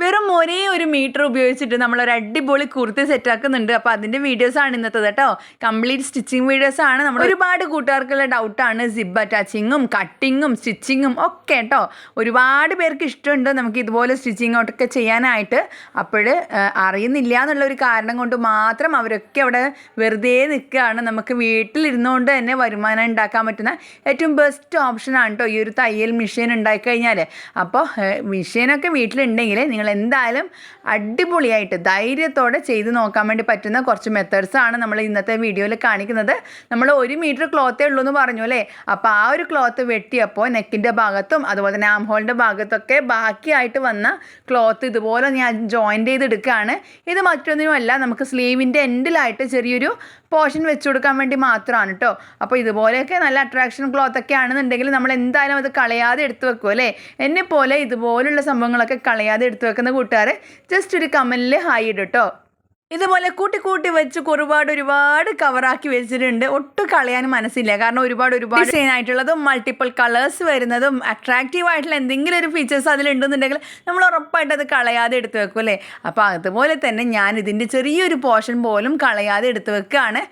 വെറും ഒരേ ഒരു മീറ്റർ ഉപയോഗിച്ചിട്ട് നമ്മൾ ഒരു അടിപൊളി കുർത്തി സെറ്റാക്കുന്നുണ്ട് അതിന്റെ വീഡിയോസ് ആണ് ഇന്നത്തെ കേട്ടോ. കംപ്ലീറ്റ് സ്റ്റിച്ചിങ് ആണ്. നമ്മൾ ഒരുപാട് കൂട്ടുകാർക്കുള്ള ആണ്. സിബ് അറ്റാച്ചിങ്ങും കട്ടിങ്ങും സ്റ്റിച്ചിങ്ങും ഒക്കെ കേട്ടോ. ഒരുപാട് പേർക്ക് ഇഷ്ടമുണ്ട് നമുക്ക് ഇതുപോലെ സ്റ്റിച്ചിങ് ഒക്കെ ചെയ്യാനായിട്ട്. അപ്പോൾ അറിയുന്നില്ല എന്നുള്ള ഒരു കാരണം കൊണ്ട് മാത്രം അവരൊക്കെ അവിടെ വെറുതെ നിൽക്കുകയാണ്. നമുക്ക് വീട്ടിലിരുന്നുകൊണ്ട് തന്നെ വരുമാനം ഉണ്ടാക്കാൻ പറ്റുന്ന ഏറ്റവും ബെസ്റ്റ് ഓപ്ഷനാണ് കേട്ടോ ഈ ഒരു തയ്യൽ മെഷീൻ ഉണ്ടായിക്കഴിഞ്ഞാൽ അപ്പോൾ മെഷീനൊക്കെ വീട്ടിലുണ്ടെങ്കിൽ നിങ്ങൾ എന്തായാലും അടിപൊളിയായിട്ട് ധൈര്യത്തോടെ ചെയ്ത് നോക്കാൻ വേണ്ടി പറ്റുന്ന കുറച്ച് മെത്തേഡ്സ് ആണ് നമ്മൾ ഇന്നത്തെ വീഡിയോയിൽ കാണിക്കുന്നത്. നമ്മൾ ഒരു മീറ്റർ ക്ലോത്തേ ഉള്ളൂ എന്ന് പറഞ്ഞു അല്ലേ? അപ്പോൾ ആ ഒരു ക്ലോത്ത് വെട്ടിയപ്പോൾ നെക്കിന്റെ ഭാഗത്തും അതുപോലെ തന്നെ ആം ഹോളിന്റെ ഭാഗത്തൊക്കെ ബാക്കിയായിട്ട് വന്ന ക്ലോത്ത് ഇതുപോലെ ഞാൻ ജോയിന്റ് ചെയ്തെടുക്കുകയാണ്. ഇത് മറ്റൊന്നിനുമല്ല നമുക്ക് സ്ലീവിന്റെ എൻഡിലായിട്ട് ചെറിയൊരു പോർഷൻ വെച്ച് കൊടുക്കാൻ വേണ്ടി മാത്രമാണ് കേട്ടോ അപ്പോൾ ഇതുപോലെയൊക്കെ നല്ല അട്രാക്ഷൻ ക്ലോത്ത് ഒക്കെ ആണെന്നുണ്ടെങ്കിൽ നമ്മൾ എന്തായാലും അത് കളയാതെ എടുത്തു വെക്കും അല്ലേ? എന്നെ പോലെ ഇതുപോലുള്ള സംഭവങ്ങളൊക്കെ കളയാതെ എടുത്തു വെക്കുന്ന കൂട്ടുകാരെ ജസ്റ്റ് ഒരു കമന്റിൽ ഹായ് ഇടും കേട്ടോ ഇതുപോലെ കൂട്ടി കൂട്ടി വെച്ച് ഒരുപാട് ഒരുപാട് കവറാക്കി വെച്ചിട്ടുണ്ട്. ഒട്ടും കളയാൻ മനസ്സില്ല. കാരണം ഒരുപാട് ഒരുപാട് ഡിസൈൻ ആയിട്ടുള്ളതും മൾട്ടിപ്പിൾ കളേഴ്സ് വരുന്നതും അട്രാക്റ്റീവ് ആയിട്ടുള്ള എന്തെങ്കിലും ഒരു ഫീച്ചേഴ്സ് അതിലുണ്ടെന്നുണ്ടെങ്കിൽ നമ്മൾ ഉറപ്പായിട്ട് അത് കളയാതെ എടുത്തു വെക്കും അല്ലേ? അപ്പോൾ അതുപോലെ തന്നെ ഞാൻ ഇതിന്റെ ചെറിയൊരു പോർഷൻ പോലും കളയാതെ എടുത്തു വെക്കുകയാണ്.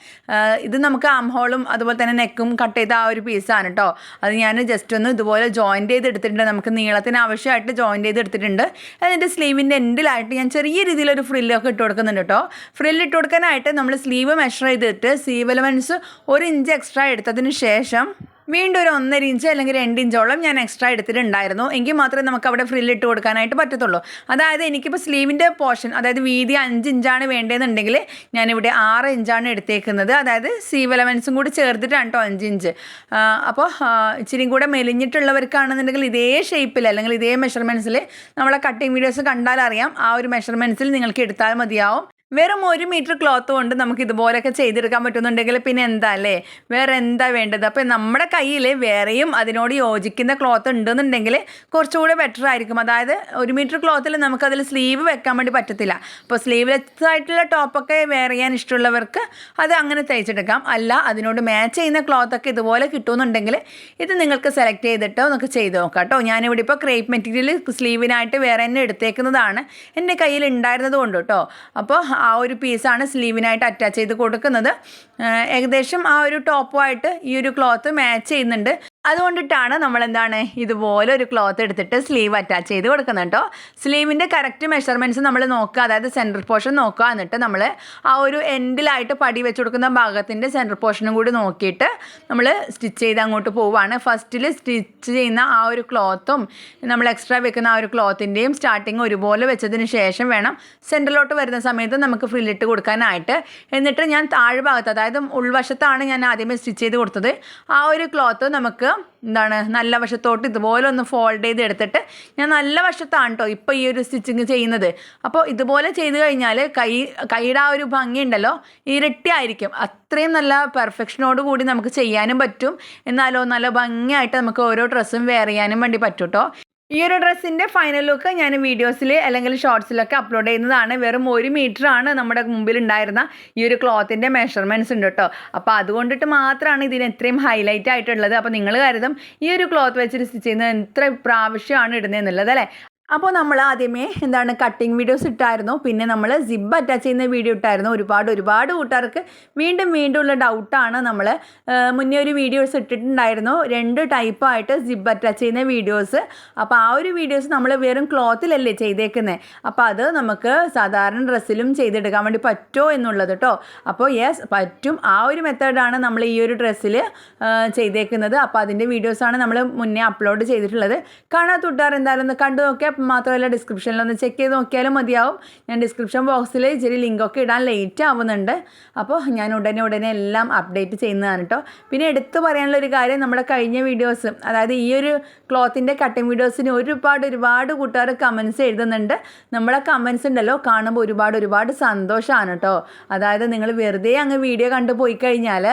ഇത് നമുക്ക് ആം ഹോളും അതുപോലെ തന്നെ നെക്കും കട്ട് ചെയ്ത ആ ഒരു പീസാണ് കേട്ടോ അത് ഞാൻ ജസ്റ്റ് ഒന്ന് ഇതുപോലെ ജോയിന്റ് ചെയ്ത് എടുത്തിട്ടുണ്ട്. നമുക്ക് നീളത്തിന് ആവശ്യമായിട്ട് ജോയിന്റ് ചെയ്ത് എടുത്തിട്ടുണ്ട്. അതിന്റെ സ്ലീവിന്റെ എൻഡിലായിട്ട് ഞാൻ ചെറിയ രീതിയിലൊരു ഫ്രില്ലൊക്കെ ഇട്ട് കൊടുക്കുന്നുണ്ട് കേട്ടോ ഫ്രില്ല് ഇട്ട് കൊടുക്കാനായിട്ട് നമ്മൾ സ്ലീവ് മെഷർ ചെയ്തിട്ട് സ്ലീവ് എലമെന്റ്സ് ഒരു ഇഞ്ച് എക്സ്ട്രാ എടുത്തതിന് ശേഷം വീണ്ടും ഒരു ഒന്നര ഇഞ്ച് അല്ലെങ്കിൽ രണ്ട് ഇഞ്ചോളം ഞാൻ എക്സ്ട്രാ എടുത്തിട്ടുണ്ടായിരുന്നു. എങ്കിൽ മാത്രമേ നമുക്ക് അവിടെ ഫ്രില്ല് ഇട്ട് കൊടുക്കാനായിട്ട് പറ്റത്തുള്ളൂ. അതായത് എനിക്കിപ്പോൾ സ്ലീവിന്റെ പോർഷൻ അതായത് വീതി അഞ്ച് ഇഞ്ചാണ് വേണ്ടതെന്നുണ്ടെങ്കിൽ ഞാനിവിടെ ആറ് ഇഞ്ചാണ് എടുത്തേക്കുന്നത്. അതായത് സീവ് എലമെൻസും കൂടി ചേർത്തിട്ടാണ് കേട്ടോ അഞ്ച് ഇഞ്ച് അപ്പോൾ ഇച്ചിരി കൂടെ മെലിഞ്ഞിട്ടുള്ളവർക്കാണെന്നുണ്ടെങ്കിൽ ഇതേ ഷേപ്പിൽ അല്ലെങ്കിൽ ഇതേ മെഷർമെന്റ്സിൽ നമ്മളെ കട്ടിങ് വീഡിയോസ് കണ്ടാൽ അറിയാം ആ ഒരു മെഷർമെന്റ്സിൽ നിങ്ങൾക്ക് എടുത്താൽ മതിയാവും. വെറും ഒരു മീറ്റർ ക്ലോത്ത് കൊണ്ട് നമുക്ക് ഇതുപോലെയൊക്കെ ചെയ്തെടുക്കാൻ പറ്റുന്നുണ്ടെങ്കിൽ പിന്നെ എന്താ അല്ലേ? വേറെ എന്താ വേണ്ടത്? അപ്പോൾ നമ്മുടെ കയ്യിൽ വേറെയും അതിനോട് യോജിക്കുന്ന ക്ലോത്ത് ഉണ്ടെന്നുണ്ടെങ്കിൽ കുറച്ചുകൂടെ ബെറ്റർ ആയിരിക്കും. അതായത് ഒരു മീറ്റർ ക്ലോത്തിൽ നമുക്കതിൽ സ്ലീവ് വെക്കാൻ വേണ്ടി പറ്റത്തില്ല. അപ്പോൾ സ്ലീവ്ലെസ് ആയിട്ടുള്ള ടോപ്പൊക്കെ വേറെ ചെയ്യാൻ ഇഷ്ടമുള്ളവർക്ക് അത് അങ്ങനെ തയ്ച്ചെടുക്കാം. അല്ല അതിനോട് മാച്ച് ചെയ്യുന്ന ക്ലോത്തൊക്കെ ഇതുപോലെ കിട്ടുമെന്നുണ്ടെങ്കിൽ ഇത് നിങ്ങൾക്ക് സെലക്ട് ചെയ്തിട്ടോ നമുക്ക് ചെയ്ത് നോക്കാം കേട്ടോ. ഞാനിവിടെ ഇപ്പോൾ ക്രേപ്പ് മെറ്റീരിയൽ സ്ലീവിനായിട്ട് വേറെ തന്നെ എടുത്തേക്കുന്നതാണ്. എന്റെ കയ്യിൽ ഉണ്ടായിരുന്നത് കൊണ്ട് കേട്ടോ. അപ്പോൾ ആ ഒരു പീസാണ് സ്ലീവിനായിട്ട് അറ്റാച്ച് ചെയ്ത് കൊടുക്കുന്നത്. ഏകദേശം ആ ഒരു ടോപ്പുമായിട്ട് ഈ ഒരു ക്ലോത്ത് മാച്ച് ചെയ്യുന്നുണ്ട്. അതുകൊണ്ടിട്ടാണ് നമ്മൾ എന്താണ് ഇതുപോലെ ഒരു ക്ലോത്ത് എടുത്തിട്ട് സ്ലീവ് അറ്റാച്ച് ചെയ്ത് കൊടുക്കുന്നത് കേട്ടോ സ്ലീവിന്റെ കറക്റ്റ് മെഷർമെന്റ്സ് നമ്മൾ നോക്കുക. അതായത് സെന്റർ പോർഷൻ നോക്കുക. എന്നിട്ട് നമ്മൾ ആ ഒരു എൻഡിലായിട്ട് പടി വെച്ച് കൊടുക്കുന്ന ഭാഗത്തിന്റെ സെന്റർ പോർഷനും കൂടി നോക്കിയിട്ട് നമ്മൾ സ്റ്റിച്ച് ചെയ്ത് അങ്ങോട്ട് പോവുകയാണ് ഫസ്റ്റിൽ സ്റ്റിച്ച് ചെയ്യുന്ന ആ ഒരു ക്ലോത്തും നമ്മൾ എക്സ്ട്രാ വെക്കുന്ന ആ ഒരു ക്ലോത്തിന്റെയും സ്റ്റാർട്ടിങ് ഒരുപോലെ വെച്ചതിന് ശേഷം വേണം സെന്ററിലോട്ട് വരുന്ന സമയത്ത് നമുക്ക് ഫ്രില്ലിട്ട് കൊടുക്കാനായിട്ട്. എന്നിട്ട് ഞാൻ താഴ്ഭാഗത്ത് അതായത് ഉൾവശത്താണ് ഞാൻ ആദ്യമേ സ്റ്റിച്ച് ചെയ്ത് കൊടുത്തത്. ആ ഒരു ക്ലോത്ത് നമുക്ക് എന്താണ്? നല്ല വശത്തോട്ട് ഇതുപോലെ ഒന്ന് ഫോൾഡ് ചെയ്ത് എടുത്തിട്ട് ഞാൻ നല്ല വശത്താണ് കേട്ടോ ഇപ്പോൾ ഈ ഒരു സ്റ്റിച്ചിങ് ചെയ്യുന്നത്. അപ്പോൾ ഇതുപോലെ ചെയ്ത് കഴിഞ്ഞാൽ കൈ കൈയുടെ ആ ഒരു ഭംഗി ഉണ്ടല്ലോ ഇരട്ടിയായിരിക്കും അത്രയും നല്ല പെർഫെക്ഷനോട് കൂടി നമുക്ക് ചെയ്യാനും പറ്റും. എന്നാലോ നല്ല ഭംഗിയായിട്ട് നമുക്ക് ഓരോ ഡ്രസ്സും വെയർ ചെയ്യാനും വേണ്ടി പറ്റും കേട്ടോ ഈ ഒരു ഡ്രസ്സിന്റെ ഫൈനൽ ലുക്ക് ഞാൻ വീഡിയോസിൽ അല്ലെങ്കിൽ ഷോർട്സിലൊക്കെ അപ്ലോഡ് ചെയ്യുന്നതാണ്. വെറും ഒരു മീറ്റർ ആണ് നമ്മുടെ മുമ്പിൽ ഉണ്ടായിരുന്ന ഈ ഒരു ക്ലോത്തിന്റെ മെഷർമെന്റ്സ് ഉണ്ട് കേട്ടോ അപ്പോൾ അതുകൊണ്ടിട്ട് മാത്രമാണ് ഇതിന് ഇത്രയും ഹൈലൈറ്റ് ആയിട്ടുള്ളത്. അപ്പോൾ നിങ്ങൾ കരുതും ഈ ഒരു ക്ലോത്ത് വെച്ചിട്ട് സ്റ്റിച്ച് ചെയ്യുന്നത് എത്ര പ്രാവശ്യമാണ് ഇടുന്നതെന്നുള്ളത് അല്ലേ? അപ്പോൾ നമ്മൾ ആദ്യമേ എന്താണ് കട്ടിങ് വീഡിയോസ് ഇട്ടായിരുന്നു. പിന്നെ നമ്മൾ സിബ് അറ്റാച്ച് ചെയ്യുന്ന വീഡിയോ ഇട്ടായിരുന്നു. ഒരുപാട് ഒരുപാട് കൂട്ടുകാർക്ക് വീണ്ടും വീണ്ടും ഉള്ള ഡൗട്ടാണ് നമ്മൾ മുന്നേ ഒരു വീഡിയോസ് ഇട്ടിട്ടുണ്ടായിരുന്നു. രണ്ട് ടൈപ്പായിട്ട് സിബ് അറ്റാച്ച് ചെയ്യുന്ന വീഡിയോസ് അപ്പോൾ ആ ഒരു വീഡിയോസ് നമ്മൾ വെറും ക്ലോത്തിലല്ലേ ചെയ്തേക്കുന്നത് അപ്പോൾ അത് നമുക്ക് സാധാരണ ഡ്രസ്സിലും ചെയ്തെടുക്കാൻ വേണ്ടി പറ്റുമോ എന്നുള്ളത് കേട്ടോ അപ്പോൾ യെസ് പറ്റും. ആ ഒരു മെത്തേഡാണ് നമ്മൾ ഈ ഒരു ഡ്രസ്സിൽ ചെയ്തേക്കുന്നത്. അപ്പോൾ അതിന്റെ വീഡിയോസാണ് നമ്മൾ മുന്നേ അപ്ലോഡ് ചെയ്തിട്ടുള്ളത്. കാണാത്ത കൂട്ടുകാർ എന്തായാലും കണ്ടു നോക്കിയാൽ മാത്രമല്ല ഡിസ്ക്രിപ്ഷനിൽ ഒന്ന് ചെക്ക് ചെയ്ത് നോക്കിയാലും മതിയാവും. ഞാൻ ഡിസ്ക്രിപ്ഷൻ ബോക്സിൽ ഇച്ചിരി ലിങ്കൊക്കെ ഇടാൻ ലേറ്റ് ആവുന്നുണ്ട്. അപ്പോൾ ഞാൻ ഉടനെ ഉടനെ എല്ലാം അപ്ഡേറ്റ് ചെയ്യുന്നതാണ് കേട്ടോ പിന്നെ എടുത്തു പറയാനുള്ള ഒരു കാര്യം നമ്മുടെ കഴിഞ്ഞ വീഡിയോസ് അതായത് ഈ ഒരു ക്ലോത്തിന്റെ കട്ടിങ് വീഡിയോസിന് ഒരുപാട് ഒരുപാട് കൂട്ടുകാർ കമൻസ് എഴുതുന്നുണ്ട്. നമ്മളെ കമൻസ് ഉണ്ടല്ലോ കാണുമ്പോൾ ഒരുപാട് ഒരുപാട് സന്തോഷമാണ് കേട്ടോ അതായത് നിങ്ങൾ വെറുതെ അങ്ങ് വീഡിയോ കണ്ടു പോയി കഴിഞ്ഞാൽ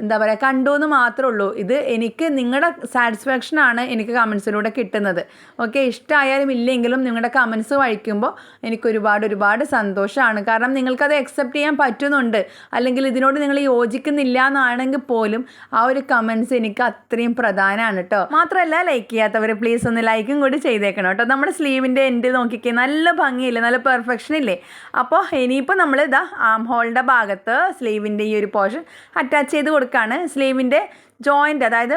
എന്താ പറയുക കണ്ടു എന്ന് മാത്രമേ ഉള്ളൂ. ഇത് എനിക്ക് നിങ്ങളുടെ സാറ്റിസ്ഫാക്ഷനാണ് എനിക്ക് കമൻസിലൂടെ കിട്ടുന്നത്. ഓക്കെ ഇഷ്ടമായ ആയാലും ഇല്ലെങ്കിലും നിങ്ങളുടെ കമൻസ് വായിക്കുമ്പോൾ എനിക്ക് ഒരുപാട് ഒരുപാട് സന്തോഷമാണ്. കാരണം നിങ്ങൾക്കത് അക്സെപ്റ്റ് ചെയ്യാൻ പറ്റുന്നുണ്ട്. അല്ലെങ്കിൽ ഇതിനോട് നിങ്ങൾ യോജിക്കുന്നില്ല എന്നാണെങ്കിൽ പോലും ആ ഒരു കമൻസ് എനിക്ക് അത്രയും പ്രധാനമാണ് കേട്ടോ മാത്രമല്ല ലൈക്ക് ചെയ്യാത്തവർ പ്ലീസ് ഒന്ന് ലൈക്കും കൂടി ചെയ്തേക്കണം കേട്ടോ നമ്മുടെ സ്ലീവിന്റെ എൻഡ് നോക്കിക്കേ നല്ല ഭംഗിയില്ലേ നല്ല പെർഫെക്ഷൻ ഇല്ലേ? അപ്പോൾ ഇനിയിപ്പോൾ നമ്മൾ ഇതാ ആം ഹോളിന്റെ ഭാഗത്ത് സ്ലീവിന്റെ ഈ ഒരു പോർഷൻ അറ്റാച്ച് ചെയ്ത് കൊടുക്കുകയാണ്. സ്ലീവിന്റെ ജോയിന്റ് അതായത്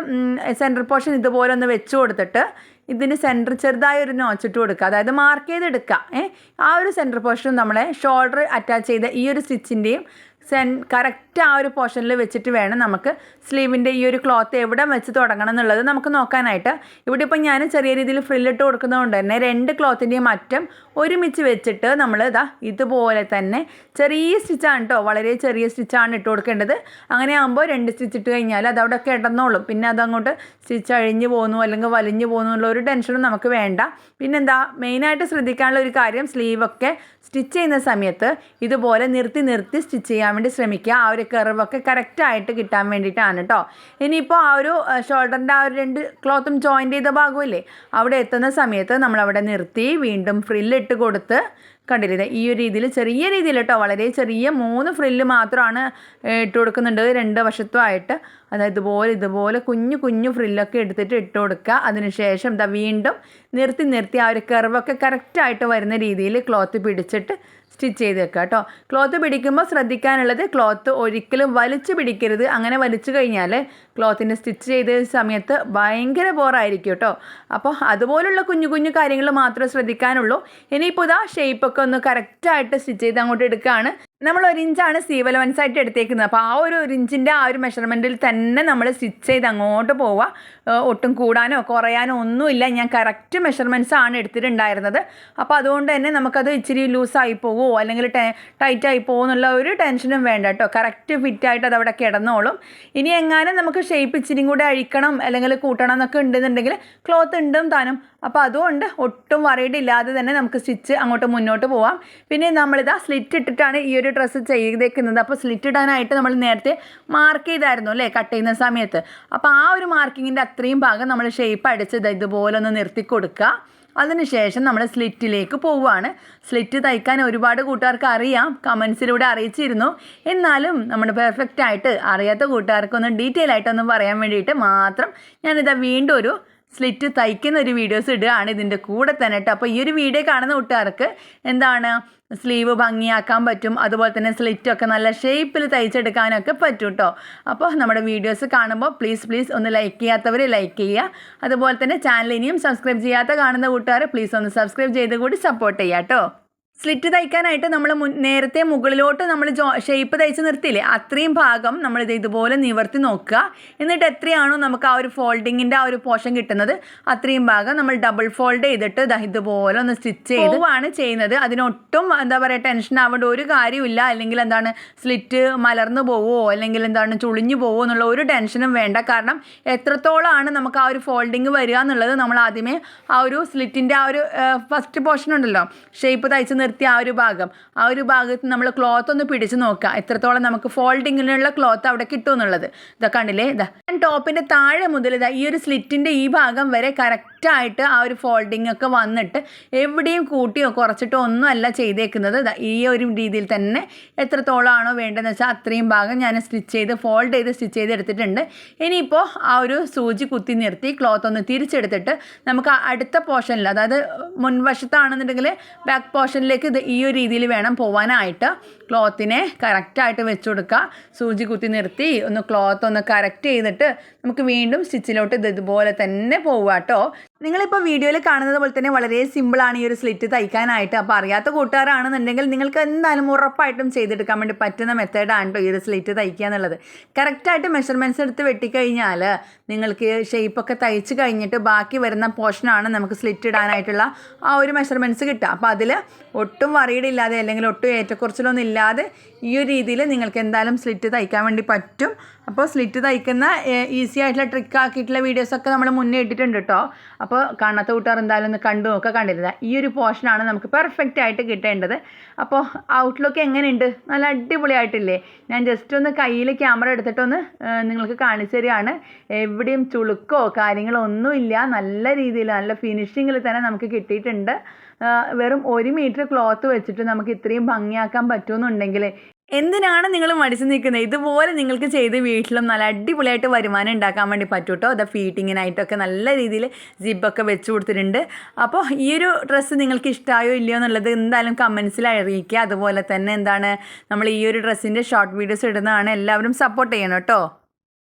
സെന്റർ പോർഷൻ ഇതുപോലെ ഒന്ന് വെച്ച് കൊടുത്തിട്ട് ഇതിന് സെന്റർ ചെറുതായി ഒരു നോച്ചിട്ട് കൊടുക്കുക. അതായത് മാർക്ക് ചെയ്തെടുക്കുക. ഏ? ആ ഒരു സെന്റർ പോർഷനും നമ്മളെ ഷോൾഡർ അറ്റാച്ച് ചെയ്ത ഈ ഒരു സ്റ്റിച്ചിന്റെയും സെൻ കറക്റ്റ് ആ ഒരു പോർഷനിൽ വെച്ചിട്ട് വേണം നമുക്ക് സ്ലീവിന്റെ ഈ ഒരു ക്ലോത്ത് എവിടെ വെച്ച് തുടങ്ങണം എന്നുള്ളത് നമുക്ക് നോക്കാനായിട്ട്. ഇവിടെ ഇപ്പോൾ ഞാൻ ചെറിയ രീതിയിൽ ഫ്രില്ലിട്ട് കൊടുക്കുന്നതുകൊണ്ട് തന്നെ രണ്ട് ക്ലോത്തിന്റെയും അറ്റം ഒരുമിച്ച് വെച്ചിട്ട് നമ്മൾ ഇതാ ഇതുപോലെ തന്നെ ചെറിയ സ്റ്റിച്ചാണ് കേട്ടോ വളരെ ചെറിയ സ്റ്റിച്ചാണ് ഇട്ട് കൊടുക്കേണ്ടത്. അങ്ങനെ ആകുമ്പോൾ രണ്ട് സ്റ്റിച്ച് ഇട്ട് കഴിഞ്ഞാൽ അത് അവിടെ കിടന്നോളും. പിന്നെ അതങ്ങോട്ട് സ്റ്റിച്ച് അഴിഞ്ഞു പോകുന്നു അല്ലെങ്കിൽ വലിഞ്ഞു പോകുന്നു എന്നുള്ള ഒരു ടെൻഷനും നമുക്ക് വേണ്ട. പിന്നെന്താ മെയിനായിട്ട് ശ്രദ്ധിക്കാനുള്ള ഒരു കാര്യം സ്ലീവൊക്കെ സ്റ്റിച്ച് ചെയ്യുന്ന സമയത്ത് ഇതുപോലെ നിർത്തി നിർത്തി സ്റ്റിച്ച് ചെയ്യാൻ വേണ്ടി ശ്രമിക്കുക. ആ ഒരു കർവൊക്കെ കറക്റ്റായിട്ട് കിട്ടാൻ വേണ്ടിയിട്ടാണ് കേട്ടോ ഇനിയിപ്പോൾ ആ ഒരു ഷോൾഡറിന്റെ ആ ഒരു രണ്ട് ക്ലോത്തും ജോയിന്റ് ചെയ്ത ഭാഗമില്ലേ? അവിടെ എത്തുന്ന സമയത്ത് നമ്മൾ അവിടെ നിർത്തി വീണ്ടും ഫ്രില്ലിട്ട് കൊടുത്ത് കണ്ടില്ലേ? ഈ ഒരു രീതിയിൽ ചെറിയ രീതിയിൽ കേട്ടോ വളരെ ചെറിയ മൂന്ന് ഫ്രില്ല് മാത്രമാണ് ഇട്ട് കൊടുക്കുന്നുണ്ട്. രണ്ട് വശത്തുമായിട്ട് അതായത് ഇതുപോലെ ഇതുപോലെ കുഞ്ഞു കുഞ്ഞു ഫ്രില്ലൊക്കെ എടുത്തിട്ട് ഇട്ട് കൊടുക്കുക. അതിനുശേഷം ഇതാ വീണ്ടും നിർത്തി നിർത്തി ആ ഒരു കർവൊക്കെ കറക്റ്റായിട്ട് വരുന്ന രീതിയിൽ ക്ലോത്ത് പിടിച്ചിട്ട് സ്റ്റിച്ച് ചെയ്ത് വെക്കുക കേട്ടോ. ക്ലോത്ത് പിടിക്കുമ്പോൾ ശ്രദ്ധിക്കാനുള്ളത് ക്ലോത്ത് ഒരിക്കലും വലിച്ചു പിടിക്കരുത്. അങ്ങനെ വലിച്ചു കഴിഞ്ഞാൽ ക്ലോത്തിന്റെ സ്റ്റിച്ച് ചെയ്ത സമയത്ത് ഭയങ്കര ബോറായിരിക്കും കേട്ടോ. അപ്പോൾ അതുപോലുള്ള കുഞ്ഞു കുഞ്ഞു കാര്യങ്ങൾ മാത്രമേ ശ്രദ്ധിക്കാനുള്ളൂ. ഇനിയിപ്പോൾ ഇതാ ഷേപ്പൊക്കെ ഒന്ന് കറക്റ്റായിട്ട് സ്റ്റിച്ച് ചെയ്ത് അങ്ങോട്ട് എടുക്കുകയാണ്. നമ്മൾ ഒരു ഇഞ്ചാണ് സീവ് അലവൻസ് ആയിട്ട് എടുത്തേക്കുന്നത്. അപ്പോൾ ആ ഒരു ഒരു ഇഞ്ചിന്റെ ആ ഒരു മെഷർമെന്റിൽ തന്നെ നമ്മൾ സ്റ്റിച്ച് ചെയ്ത് അങ്ങോട്ട് പോവുക. ഒട്ടും കൂടാനോ കുറയാനോ ഒന്നുമില്ല. ഞാൻ കറക്റ്റ് മെഷർമെന്റ്സ് ആണ് എടുത്തിട്ടുണ്ടായിരുന്നത്. അപ്പോൾ അതുകൊണ്ട് തന്നെ നമുക്കത് ഇച്ചിരി ലൂസായി പോവോ അല്ലെങ്കിൽ ടൈറ്റ് ആയി പോകുമോ എന്നുള്ള ഒരു ടെൻഷനും വേണ്ട കേട്ടോ. കറക്റ്റ് ഫിറ്റായിട്ട് അത് അവിടെ കിടന്നോളും. ഇനി എങ്ങാനും നമുക്ക് ഷേപ്പ് ഇച്ചിരി കൂടെ അഴിക്കണം അല്ലെങ്കിൽ കൂട്ടണം എന്നൊക്കെ ഉണ്ടെന്നുണ്ടെങ്കിൽ ക്ലോത്ത് ഉണ്ടും താനും അപ്പോൾ അതുകൊണ്ട് ഒട്ടും വറീഡ് ഇല്ലാതെ തന്നെ നമുക്ക് സ്റ്റിച്ച് അങ്ങോട്ട് മുന്നോട്ട് പോവാം. പിന്നെ നമ്മളിതാ സ്ലിറ്റ് ഇട്ടിട്ടാണ് ഈ ഒരു ഡ്രസ്സ് ചെയ്തേക്കുന്നത്. അപ്പോൾ സ്ലിറ്റ് ഇടാനായിട്ട് നമ്മൾ നേരത്തെ മാർക്ക് ചെയ്തായിരുന്നു അല്ലേ? കട്ട് ചെയ്യുന്ന സമയത്ത്. അപ്പോൾ ആ ഒരു മാർക്കിങ്ങിന്റെ അത്രയും ഭാഗം നമ്മൾ ഷേപ്പ് അടിച്ച് ദാ ഇതുപോലെ ഒന്ന് നിർത്തി കൊടുക്കുക. അതിനുശേഷം നമ്മൾ സ്ലിറ്റിലേക്ക് പോവുകയാണ്. സ്ലിറ്റ് തയ്ക്കാൻ ഒരുപാട് കൂട്ടുകാർക്ക് അറിയാം. കമൻസിലൂടെ അറിയിച്ചിരുന്നു. എന്നാലും നമ്മൾ പെർഫെക്റ്റ് ആയിട്ട് അറിയാത്ത കൂട്ടുകാർക്കൊന്ന് ഡീറ്റെയിൽ ആയിട്ടൊന്ന് പറയാൻ വേണ്ടിയിട്ട് മാത്രം ഞാനിതാ വീണ്ടും ഒരു സ്ലിറ്റ് തയ്ക്കുന്ന ഒരു വീഡിയോസ് ഇടുകയാണ് ഇതിന്റെ കൂടെ തന്നെ കേട്ടോ അപ്പോൾ ഈ ഒരു വീഡിയോ കാണുന്ന കൂട്ടുകാർക്ക് എന്താണ്? സ്ലീവ് ഭംഗിയാക്കാൻ പറ്റും. അതുപോലെ തന്നെ സ്ലിറ്റൊക്കെ നല്ല ഷേപ്പിൽ തയ്ച്ചെടുക്കാനൊക്കെ പറ്റും കേട്ടോ അപ്പോൾ നമ്മുടെ വീഡിയോസ് കാണുമ്പോൾ പ്ലീസ് പ്ലീസ് ഒന്ന് ലൈക്ക് ചെയ്യാത്തവർ ലൈക്ക് ചെയ്യുക. അതുപോലെ തന്നെ ചാനൽ ഇനിയും സബ്സ്ക്രൈബ് ചെയ്യാത്ത കാണുന്ന കൂട്ടുകാർ പ്ലീസ് ഒന്ന് സബ്സ്ക്രൈബ് ചെയ്ത് കൂടി സപ്പോർട്ട് ചെയ്യാം കേട്ടോ സ്ലിറ്റ് തയ്ക്കാനായിട്ട് നമ്മൾ മുൻ നേരത്തെ മുകളിലോട്ട് നമ്മൾ ജോ ഷേപ്പ് തയ്ച്ച് നിർത്തിയില്ലേ? അത്രയും ഭാഗം നമ്മൾ ഇത് ഇതുപോലെ നിവർത്തി നോക്കുക. എന്നിട്ട് എത്രയാണോ നമുക്ക് ആ ഒരു ഫോൾഡിങ്ങിന്റെ ആ ഒരു പോഷൻ കിട്ടുന്നത് അത്രയും ഭാഗം നമ്മൾ ഡബിൾ ഫോൾഡ് ചെയ്തിട്ട് ഇതുപോലെ ഒന്ന് സ്റ്റിച്ച് ചെയ്തുവാണ് ചെയ്യുന്നത്. അതിനൊട്ടും എന്താ പറയുക ടെൻഷൻ ആവേണ്ട ഒരു കാര്യമില്ല അല്ലെങ്കിൽ എന്താണ് സ്ലിറ്റ് മലർന്നു പോവുമോ അല്ലെങ്കിൽ എന്താണ് ചുളിഞ്ഞു പോവോ എന്നുള്ള ഒരു ടെൻഷനും വേണ്ട. കാരണം എത്രത്തോളമാണ് നമുക്ക് ആ ഒരു ഫോൾഡിങ് വരിക എന്നുള്ളത് നമ്മൾ ആദ്യമേ ആ ഒരു സ്ലിറ്റിന്റെ ആ ഒരു ഫസ്റ്റ് പോർഷൻ ഉണ്ടല്ലോ ഷേപ്പ് തയ്ച്ച് നിർത്തിയ ആ ഒരു ഭാഗം. ആ ഒരു ഭാഗത്ത് നമ്മൾ ക്ലോത്ത് ഒന്ന് പിടിച്ച് നോക്കുക എത്രത്തോളം നമുക്ക് ഫോൾഡിങ്ങിനുള്ള ക്ലോത്ത് അവിടെ കിട്ടും എന്നുള്ളത്. ഇതാ കണ്ടില്ലേ? ഇതാ. ടോപ്പിന്റെ താഴെ മുതൽ ഇതാ ഈ ഒരു സ്ലിറ്റിന്റെ ഈ ഭാഗം വരെ കറക്റ്റായിട്ട് ആ ഒരു ഫോൾഡിംഗ് ഒക്കെ വന്നിട്ട് എവിടെയും കൂട്ടിയോ കുറച്ചിട്ടോ ഒന്നും അല്ല ചെയ്തേക്കുന്നത്. ഈ ഒരു രീതിയിൽ തന്നെ എത്രത്തോളമാണോ വേണ്ടതെന്ന് വെച്ചാൽ അത്രയും ഭാഗം ഞാൻ സ്റ്റിച്ച് ചെയ്ത് ഫോൾഡ് ചെയ്ത് സ്റ്റിച്ച് ചെയ്ത് എടുത്തിട്ടുണ്ട്. ഇനിയിപ്പോൾ ആ ഒരു സൂചി കുത്തി നിർത്തി ക്ലോത്ത് ഒന്ന് തിരിച്ചെടുത്തിട്ട് നമുക്ക് അടുത്ത പോർഷനിൽ അതായത് മുൻവശത്താണെന്നുണ്ടെങ്കിൽ ബാക്ക് പോർഷനിലേക്ക് ഇത് ഈ ഒരു രീതിയിൽ വേണം പോവാനായിട്ട്. ക്ലോത്തിനെ കറക്റ്റായിട്ട് വെച്ച് കൊടുക്കുക സൂചി കുത്തി നിർത്തി ഒന്ന് ക്ലോത്ത് ഒന്ന് കറക്റ്റ് ചെയ്തിട്ട് നമുക്ക് വീണ്ടും സ്റ്റിച്ചിലോട്ട് ഇത് ഇതുപോലെ തന്നെ പോവുക കേട്ടോ. നിങ്ങളിപ്പോൾ വീഡിയോയിൽ കാണുന്നത് പോലെ തന്നെ വളരെ സിമ്പിളാണ് ഈ ഒരു സ്ലിറ്റ് തയ്ക്കാനായിട്ട്. അപ്പോൾ അറിയാത്ത കൂട്ടുകാരാണെന്നുണ്ടെങ്കിൽ നിങ്ങൾക്ക് എന്തായാലും ഉറപ്പായിട്ടും ചെയ്തെടുക്കാൻ വേണ്ടി പറ്റുന്ന മെത്തേഡാണ് കേട്ടോ ഈ ഒരു സ്ലിറ്റ് തയ്ക്കുക എന്നുള്ളത്. കറക്റ്റായിട്ട് മെഷർമെന്റ്സ് എടുത്ത് വെട്ടിക്കഴിഞ്ഞാൽ നിങ്ങൾക്ക് ഷേപ്പൊക്കെ തയ്ച്ച് കഴിഞ്ഞിട്ട് ബാക്കി വരുന്ന പോർഷനാണ് നമുക്ക് സ്ലിറ്റ് ഇടാനായിട്ടുള്ള ആ ഒരു മെഷർമെന്റ്സ് കിട്ടുക. അപ്പോൾ അതിൽ ഒട്ടും വറീഡില്ലാതെ അല്ലെങ്കിൽ ഒട്ടും ഏറ്റക്കുറച്ചിലൊന്നും ഇല്ലാതെ ഈ ഒരു രീതിയിൽ നിങ്ങൾക്ക് എന്തായാലും സ്ലിറ്റ് തയ്ക്കാൻ വേണ്ടി പറ്റും. അപ്പോൾ സ്ലിറ്റ് തയ്ക്കുന്ന ഈസി ആയിട്ടുള്ള ട്രിക്ക് ആക്കിയിട്ടുള്ള വീഡിയോസൊക്കെ നമ്മൾ മുന്നേ ഇട്ടിട്ടുണ്ട് കേട്ടോ അപ്പോൾ കാണാത്ത കൂട്ടുകാർ എന്തായാലും ഒന്ന് കണ്ടു നോക്കുക കണ്ടിരുന്നത് ഈ ഒരു പോർഷനാണ് നമുക്ക് പെർഫെക്റ്റ് ആയിട്ട് കിട്ടേണ്ടത്. അപ്പോൾ ഔട്ട്ലുക്ക് എങ്ങനെയുണ്ട്? നല്ല അടിപൊളിയായിട്ടില്ലേ? ഞാൻ ജസ്റ്റ് ഒന്ന് കയ്യിൽ ക്യാമറ എടുത്തിട്ടൊന്ന് നിങ്ങൾക്ക് കാണിച്ചു തരികയാണ്. എവിടെയും ചുളുക്കോ കാര്യങ്ങളോ ഒന്നുമില്ല. നല്ല രീതിയിൽ നല്ല ഫിനിഷിങ്ങിൽ തന്നെ നമുക്ക് കിട്ടിയിട്ടുണ്ട്. വെറും ഒരു മീറ്റർ ക്ലോത്ത് വെച്ചിട്ട് നമുക്ക് ഇത്രയും ഭംഗിയാക്കാൻ പറ്റുമെന്നുണ്ടെങ്കിൽ എന്തിനാണ് നിങ്ങൾ മടിച്ചു നിൽക്കുന്നത്? ഇതുപോലെ നിങ്ങൾക്ക് ചെയ്ത് വീട്ടിലും നല്ല അടിപൊളിയായിട്ട് വരുമാനം ഉണ്ടാക്കാൻ വേണ്ടി പറ്റും കേട്ടോ അത് ഫീറ്റിങ്ങിനായിട്ടൊക്കെ നല്ല രീതിയിൽ ജിബൊക്കെ വെച്ച് കൊടുത്തിട്ടുണ്ട്. അപ്പോൾ ഈ ഒരു ഡ്രസ്സ് നിങ്ങൾക്ക് ഇഷ്ടമായോ ഇല്ലയോ എന്നുള്ളത് എന്തായാലും കമൻസിൽ അറിയിക്കുക. അതുപോലെ തന്നെ എന്താണ് നമ്മൾ ഈ ഒരു ഡ്രസ്സിന്റെ ഷോർട്ട് വീഡിയോസ് ഇടുന്നതാണ്. എല്ലാവരും സപ്പോർട്ട് ചെയ്യണം കേട്ടോ.